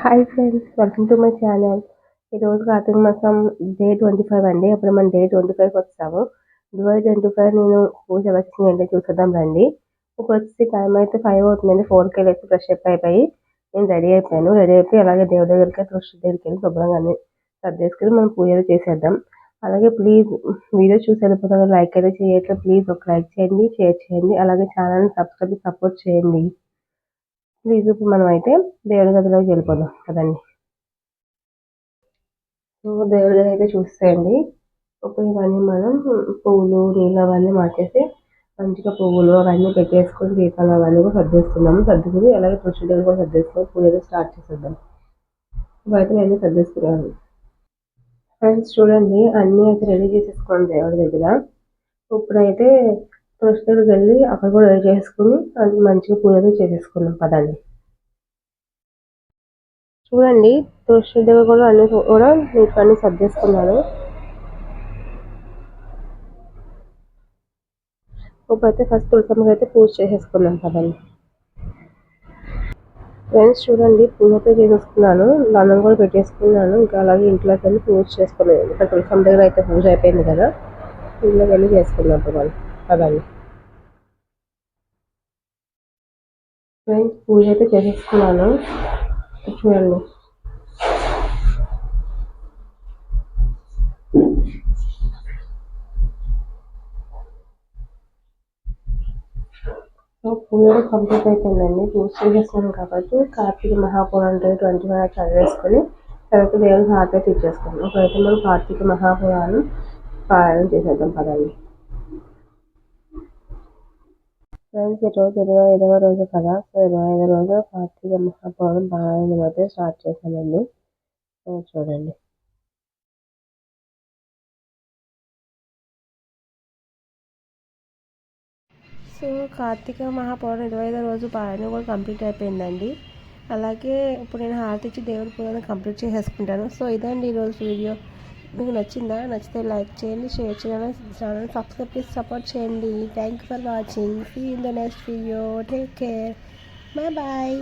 Hi friends welcome to my channel ఈరోజు కార్తీక మాసం day twenty five అండి. అప్పుడు మనం డే ట్వంటీ ఫైవ్కి వచ్చాము డే ట్వంటీ ఫైవ్ నేను పూజ వచ్చింది ఏంటో చూసేద్దాం రండి. ఇప్పుడు వచ్చి టైం అయితే ఫైవ్ అవుతుందండి. ఫోర్కి వెళ్ళి ఫ్రెష్ అప్ అయిపోయి నేను రెడీ అయిపోయాను. రెడీ అయిపోయి అలాగే దేవుడి దగ్గరికి కృష్ణ దగ్గరికి వెళ్ళి శుభ్రంగా సర్దేసుకుని మనం పూజలు చేసేద్దాం. అలాగే ప్లీజ్ వీడియో చూసి వెళ్ళిపోతాను లైక్ అయితే చేయట్లేదు. ప్లీజ్ ఒక లైక్ చేయండి షేర్ చేయండి. అలాగే ఛానల్ని సబ్స్క్రైబ్ సపోర్ట్ చేయండి. ప్లీజ్ ఇప్పుడు మనం అయితే దేవుడి గదిలోకి వెళ్ళిపోదాం. కదండి దేవుడి గది అయితే చూసేయండి. ఇప్పుడు ఇవన్నీ మనం పువ్వులు నీళ్ళు అవన్నీ మార్చేసి మంచిగా పువ్వులు అవన్నీ పెట్టేసుకొని దీపాలు అవన్నీ కూడా సర్దేస్తున్నాము సర్దుకుని అలాగే తులసి కూడా సర్దేసుకొని పూజలు స్టార్ట్ చేసేద్దాం. ఇవైతే నేను సర్దేసుకున్నాను ఫ్రెండ్స్ చూడండి అన్నీ అయితే రెడీ చేసేసుకోండి దేవుడి దగ్గర. ఇప్పుడైతే తులసి దగ్గరికి వెళ్ళి అక్కడ కూడా రెడీ చేసుకుని మంచిగా పూజలు చేసేసుకున్నాం. పదాన్ని చూడండి తులసి దగ్గర కూడా అన్ని కూడా నీకు అన్ని సర్దేసుకున్నాను ఇప్పుడైతే ఫస్ట్ తులసమ్మకి అయితే పూజ చేసేసుకున్నాం. పదాన్ని ఫ్రెండ్స్ చూడండి పూజతో చేసేసుకున్నాను. దానం కూడా పెట్టేసుకున్నాను. ఇంకా అలాగే ఇంట్లోకి వెళ్ళి పూజ చేసుకున్నాను. ఇక్కడ తులసమ్మ దగ్గర అయితే పూజ అయిపోయింది కదా. ఇంట్లోకి వెళ్ళి చేసుకున్నాం. మనం పదాన్ని ఫ్రెండ్స్ పూజ అయితే చేసేసుకున్నాను. చూడండి. పూజ కంప్లీట్ అయిపోయిందండి. పూజ చేసేసాను కాబట్టి కార్తీక మహాపురాణం ట్వంటీ ఫైవ్ చదివేసుకొని తర్వాత దేవుడికి హారతి ఇచ్చేస్తాను ఒకవైతే మనం కార్తీక మహాపురాణం పారాయణం చేసేద్దాం పదండి. ఫ్రెండ్స్ ఈరోజు ఇరవై ఐదవ రోజు కదా? సో ఇరవై ఐదవ రోజు కార్తీక మహాపౌర్ణం పారాయణం అయితే స్టార్ట్ చేశానండి చూడండి. సో కార్తీక మహాపౌర్ణం ఇరవై ఐదో రోజు పారాయణం కూడా కంప్లీట్ అయిపోయిందండి. అలాగే ఇప్పుడు నేను హారతి ఇచ్చి దేవుడి పూజను కంప్లీట్ చేసేసుకుంటాను. సో ఇదండి ఈరోజు వీడియో. మీకు నచ్చిందా? నచ్చితే లైక్ చేయండి షేర్ చేయాలి ఛానల్ సబ్స్క్రైబ్ చేసి సపోర్ట్ చేయండి. Thank you for watching see in the next video take care bye bye